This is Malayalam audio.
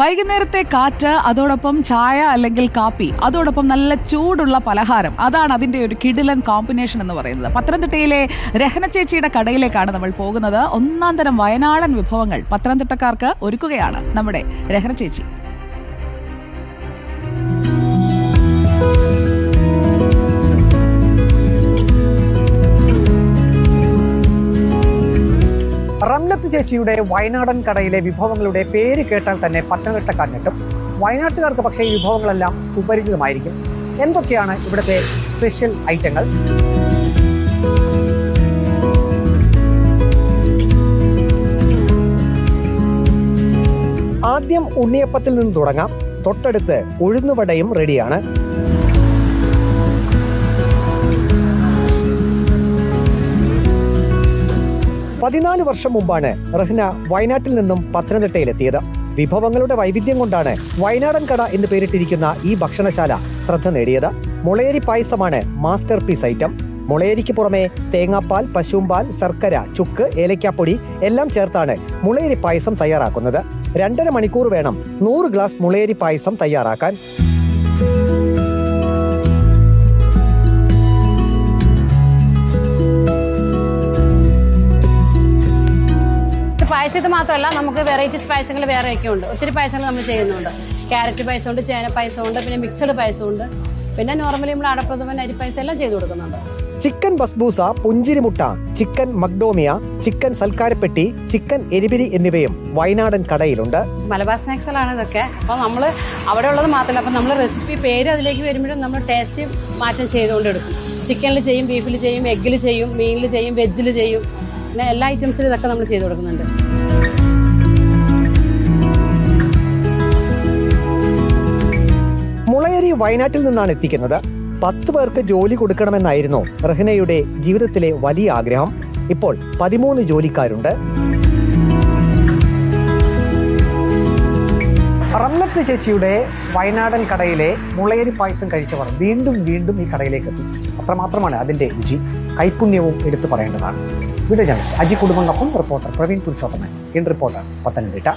വൈകുന്നേരത്തെ കാറ്റ് അതോടൊപ്പം ചായ അല്ലെങ്കിൽ കാപ്പി അതോടൊപ്പം നല്ല ചൂടുള്ള പലഹാരം. അതാണ് അതിന്റെ ഒരു കിടിലൻ കോമ്പിനേഷൻ എന്ന് പറയുന്നത്. പത്തനംതിട്ടയിലെ രഹന ചേച്ചിയുടെ കടയിലേക്കാണ് നമ്മൾ പോകുന്നത്. ഒന്നാം തരം വയനാടൻ വിഭവങ്ങൾ പത്തനംതിട്ടക്കാർക്ക് ഒരുക്കുകയാണ് നമ്മുടെ രഹന ചേച്ചി. റംലത്ത് ചേച്ചിയുടെ വയനാടൻ കടയിലെ വിഭവങ്ങളുടെ പേര് കേട്ടാൽ തന്നെ പത്തനംതിട്ടക്കാരനെത്തും വയനാട്ടുകാർക്ക് പക്ഷേ ഈ വിഭവങ്ങളെല്ലാം സുപരിചിതമായിരിക്കും. എന്തൊക്കെയാണ് ഇവിടുത്തെ സ്പെഷ്യൽ ഐറ്റങ്ങൾ? ആദ്യം ഉണ്ണിയപ്പത്തിൽ നിന്ന് തുടങ്ങാം. തൊട്ടടുത്ത് ഉഴുന്നുവടയും റെഡിയാണ്. പതിനാല് വർഷം മുമ്പാണ് റഹ്ന വയനാട്ടിൽ നിന്നും പത്തനംതിട്ടയിലെത്തിയത്. വിഭവങ്ങളുടെ വൈവിധ്യം കൊണ്ടാണ് വയനാടൻ കട എന്ന് പേരിട്ടിരിക്കുന്ന ഈ ഭക്ഷണശാല ശ്രദ്ധ നേടിയത്. മുളയരി പായസമാണ് മാസ്റ്റർ പീസ് ഐറ്റം. മുളയരിക്ക് പുറമെ തേങ്ങാപ്പാൽ പശുമ്പാൽ ശർക്കര ചുക്ക് ഏലക്കാപ്പൊടി എല്ലാം ചേർത്താണ് മുളയരി പായസം തയ്യാറാക്കുന്നത്. രണ്ടര മണിക്കൂർ വേണം നൂറ് ഗ്ലാസ് മുളയരി പായസം തയ്യാറാക്കാൻ. ഇത് മാത്രമല്ല നമുക്ക് വെറൈറ്റി പായസങ്ങൾ വേറെയൊക്കെ ഉണ്ട്. ഒത്തിരി പായസങ്ങൾ നമ്മൾ ചെയ്യുന്നുണ്ട്. ക്യാരറ്റ് പായസമുണ്ട് ചേന പായസമുണ്ട് പിന്നെ മിക്സഡ് പായസമുണ്ട് പിന്നെ നോർമലി നമ്മൾ അടപ്രഥമൻ അരി പൈസ എല്ലാം ചെയ്തു കൊടുക്കുന്നുണ്ട്. ചിക്കൻ ബസ്ബൂസ പുഞ്ചിരിമുട്ട ചിക്കൻ മക്ഡോമിയ ചിക്കൻ സൽക്കാരപ്പെട്ടി ചിക്കൻ എരിപിരി എന്നിവയും വയനാടൻ കടയിലുണ്ട്. മലബാർ സ്നാക്സുകളാണ് ഇതൊക്കെ. അപ്പോൾ നമ്മൾ അവിടെ ഉള്ളത് മാത്രമല്ല അപ്പോൾ നമ്മൾ റെസിപ്പി പേര് അതിലേക്ക് വരുമ്പോഴും നമ്മൾ ടേസ്റ്റ് മാറ്റം ചെയ്തുകൊണ്ട് എടുക്കും ചിക്കനിൽ ചെയ്യും ബീഫിൽ ചെയ്യും എഗ്ഗിൽ ചെയ്യും മീനിൽ ചെയ്യും വെജിൽ ചെയ്യും. പിന്നെ എല്ലാ ഐറ്റംസിലും ഇതൊക്കെ നമ്മൾ ചെയ്തു കൊടുക്കുന്നുണ്ട്. മുളയരി വയനാട്ടിൽ നിന്നാണ് എത്തിക്കുന്നത്. പത്ത് പേർക്ക് ജോലി കൊടുക്കണമെന്നായിരുന്നു റഹ്നയുടെ ജീവിതത്തിലെ വലിയ ആഗ്രഹം. ഇപ്പോൾ പതിമൂന്ന് ജോലിക്കാരുണ്ട്. റമ്മത്ത് ചേച്ചിയുടെ വയനാടൻ കടയിലെ മുളയരി പായസം കഴിച്ചവർ വീണ്ടും വീണ്ടും ഈ കടയിലേക്ക് എത്തും. അത്രമാത്രമാണ് അതിന്റെ രുചി. കൈപുണ്യവും എടുത്തു പറയേണ്ടതാണ്. വീഡിയോ ജേർണലിസ്റ്റ് അജി കുടുംബങ്ങൾക്കും reporter Praveen Purushothaman. In reporter Pathanamthitta.